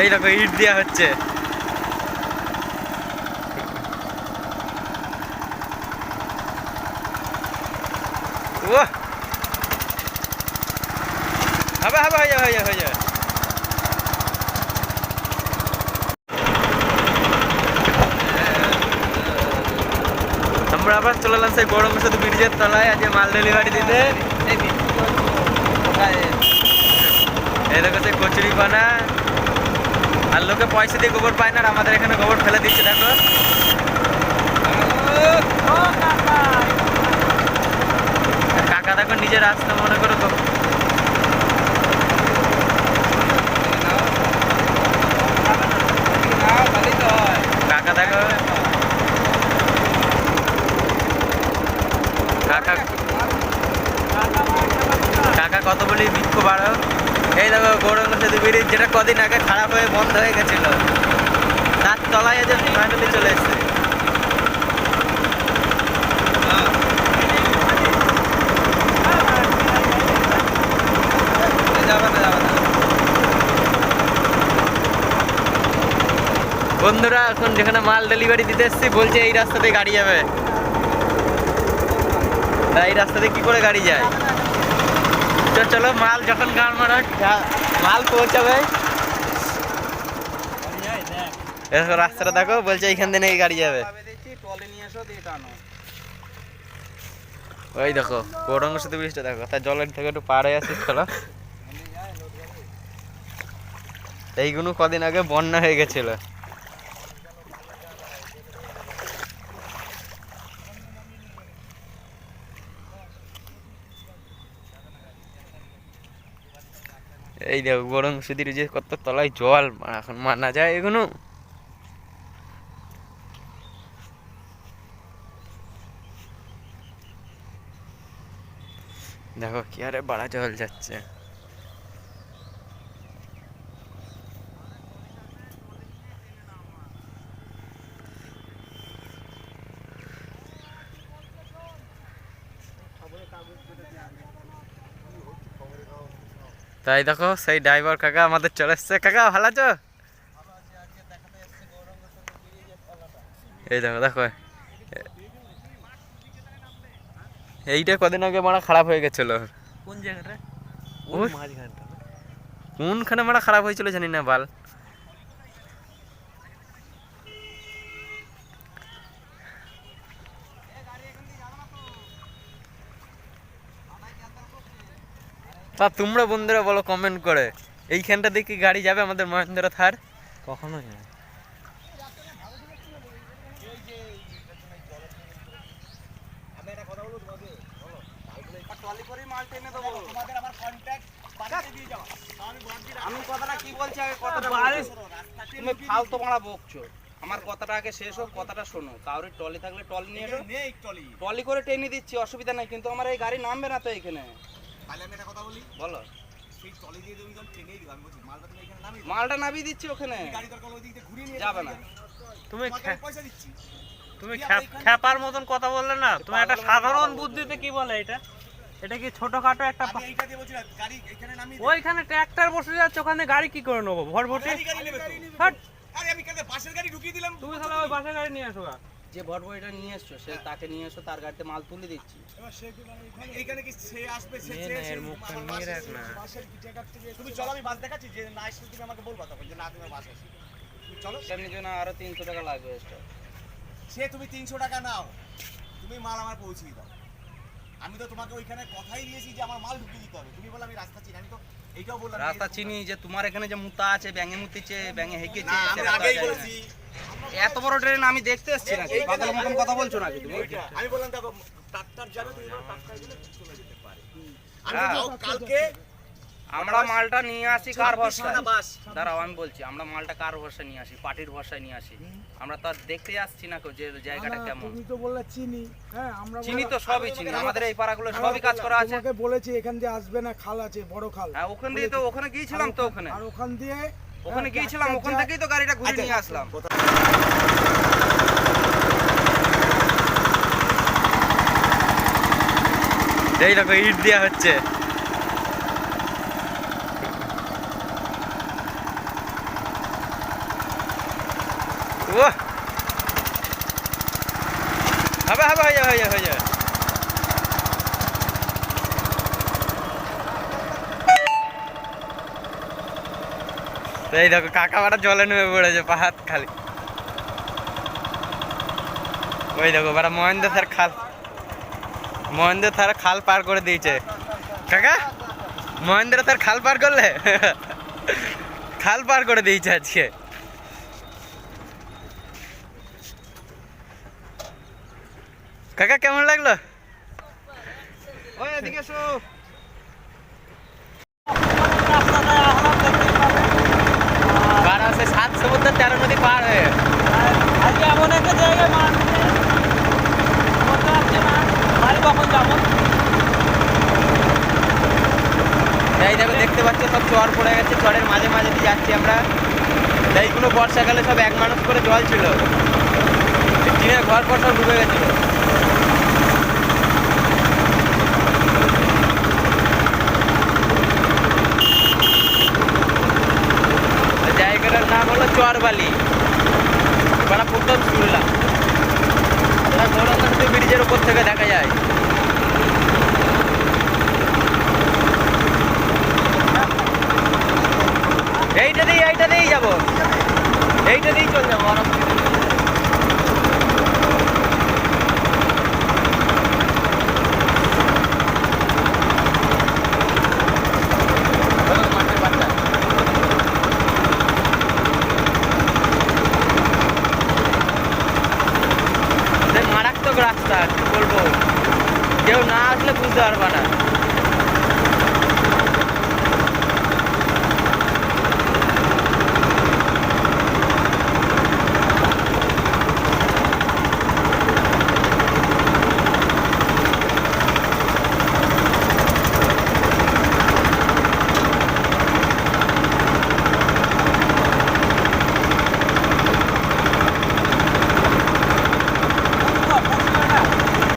এই দেখো, ইট দেওয়া হচ্ছে। ও হবে হবে, হয়ে যাবে হয়ে যাবে হয়ে যাবে। আমরা আবার চলে এলাম সেই গরম সাথে ব্রিজের তলায়, আজকে মাল ডেলিভারি দিতে। এই কোথায়? এই দেখো সেই কচুরি পানা আর লোকে পয়সা দিয়ে গোবর পায় না আর আমাদের এখানে গোবর ফেলে দিচ্ছে, দেখো। কাকা দেখো নিজের রাস্তা, মনে করো কাকা দেখো। কাকা কাকা কত বলি বৃক্ষ বাড়ো? এই দেখো গৌরঙ্গ সেতু ব্রিজ যেটা কদিন আগে খারাপ হয়ে বন্ধ হয়ে গেছিল। তার তলায় যে ফাইনালি চলে এসছে। বন্ধুরা, এখন যেখানে মাল ডেলিভারি দিতে এসছি, বলছে এই রাস্তাতে গাড়ি যাবে। এই রাস্তাতে কি করে গাড়ি যায়? তো চলো, মাল যখন গান মারা মাল পৌঁছাবে। এরকম রাস্তাটা দেখো, বলছে এইখান দিয়ে নাকি গাড়ি যাবে। ওই দেখো গৌরঙ্গ সেতু ব্রিজটা দেখো, তার জলের থেকে একটু হয়ে আসিস চলো। এইগুলো কদিন আগে বন্যা হয়ে গেছিল। এই দেখো গরম সুদির যে কত তলায় জল, এখন মানা যায় এগুলো দেখো কি আরে বাড়া জল যাচ্ছে। তাই দেখো সেই ড্রাইভার কাকা আমাদের চলে এসছে। কাকা ভালো আছো? এই দেখো দেখো। এইটা কদিন আগে মারা খারাপ হয়ে গেছিল। কোন জায়গাটা? কোনখানে মারা খারাপ হয়েছিল জানি না বাল। তা তোমরা বন্ধুরা বলো কমেন্ট করে। এইখানটা কি গাড়ি যাবে আমাদের মহেন্দ্র থার? কখনো না। আমি কথাটা কি বলছি আগে কথাটা তুমি ফালতু মারা বকছো। আমার কথাটা আগে শেষ হোক কথাটা শোনো। কাউরি টলি থাকলে টলি নিয়ে টলি টলি করে টেনে দিচ্ছি অসুবিধা নাই। কিন্তু আমার এই গাড়ি নামবে না তো এখানে তাহলে আমি একটা কথা বলি? বলো। সেই টলি দিয়ে তুমি যখন ট্রেনেই দিবা আমি বলছি মালটা তুমি এখানে নামিয়ে মালটা নামিয়ে দিচ্ছি ওখানে। গাড়ি দরকার ওই দিক ঘুরিয়ে নিয়ে যাবে না। তুমি পয়সা দিচ্ছি। তুমি খ্যাপার মতন কথা বললে না তুমি একটা সাধারণ বুদ্ধিতে কি বলে এটা? এটা কি ছোটখাটো একটা। ওইখানে ট্র্যাক্টর বসে যাচ্ছে ওখানে গাড়ি কি করে নেব? ভরভটি? আরে আমি কেন গাড়ি ঢুকিয়ে দিলাম? তুমি তাহলে ওই বাসে গাড়ি নিয়ে আসো। যে ভরবো এটা নিয়ে এসছো সে তাকে নিয়ে এসো তার গাড়িতে মাল তুলে দিচ্ছি। মানে এখানে- এইখানে কি সে আসবে? সে সে- মুখটা নিয়ে রাখ না। তুমি চলো আমি বাস দেখাচ্ছি যে না তুমি আমাকে বলবা তখন যে না তুমি বাস আসি তুমি চলো। জন্য আরও তিনশো টাকা লাগবে। সে তুমি তিনশো টাকা নাও তুমি মাল আমার পৌঁছিয়ে দাও আমি তো তোমাকে ওইখানে কথাই দিয়েছি যে আমার মাল ঢুকিয়ে দিতে হবে। তুমি বলে আমি রাস্তা চিনি আমি তো রাস্তা চিনি যে তোমার এখানে যে মুতা আছে ব্যাঙে মুতিছে ব্যাঙে হেঁকেছে এত বড় ট্রেন আমি দেখতে এসেছি নাকি? পাগলের মতন কথা বলছো নাকি তুমি? আমি বললাম দেখো ট্রাক্টর যাবে তুমি ট্রাক্টর গেলে চলে যেতে পারে। আমি। কালকে আমরা মালটা নিয়ে আসি কার ভরসায়? দাঁড়াও আমি বলছি আমরা মালটা কার ভরসায় নিয়ে আসি? পার্টির ভরসায় নিয়ে আসি? আমরা তো আর দেখতে আসছি না কো যে জায়গাটা কেমন। তুমি তো বললে চিনি। হ্যাঁ আমরা চিনি তো সবই চিনি আমাদের এই পাড়াগুলো সবই কাজ করা আছে। তোমাকে বলেছি এখান দিয়ে আসবে না খাল আছে বড় খাল। হ্যাঁ ওখান দিয়ে তো ওখানে গিয়েছিলাম তো ওখানে আর ওখান দিয়ে ওখানে হ্যাঁ, গিয়েছিলাম ওখান থেকেই তো গাড়িটা ঘুরে আচ্ছা, নিয়ে আসলাম। এই দেখো ইট দেওয়া হচ্ছে। ও হবে হবে হয়ে যাবে হয়ে যাবে হয়ে যাবে এই দেখো কাকা বাড়া জলে নেমে পড়েছে পাহাড় খালি ওই দেখো বাড়া মহেন্দ্র স্যার খাল মহেন্দ্র স্যার খাল পার করে দিয়েছে কাকা মহেন্দ্র স্যার খাল পার করলে খাল পার করে দিয়েছে আজকে কাকা কেমন লাগল? সাত সমুদ্র তেরো নদী পার হয়ে। আজকে এমন একটা জায়গায় বাড়ি কখন যাব এই দেখো দেখতে পাচ্ছ সব চর পড়ে গেছে চরের মাঝে মাঝে দিয়ে যাচ্ছি আমরা। এইগুলো বর্ষাকালে সব এক মানুষ করে জল ছিল। টিনের ঘর পর সব ডুবে গেছিল এই জায়গাটার নাম হলো চরবালি মানে প্রথম শুনলাম গৌরঙ্গ ব্রিজের উপর থেকে দেখা যায়। এইটা দিয়ে এইটা দিয়েই যাব। এইটা দিয়েই চলে যাব আর অসুবিধা নেই। ওই মাঠের বাচ্চা। সে মারাত্মক রাস্তা কি বলব কেউ না আসলে বুঝতে পারবা না।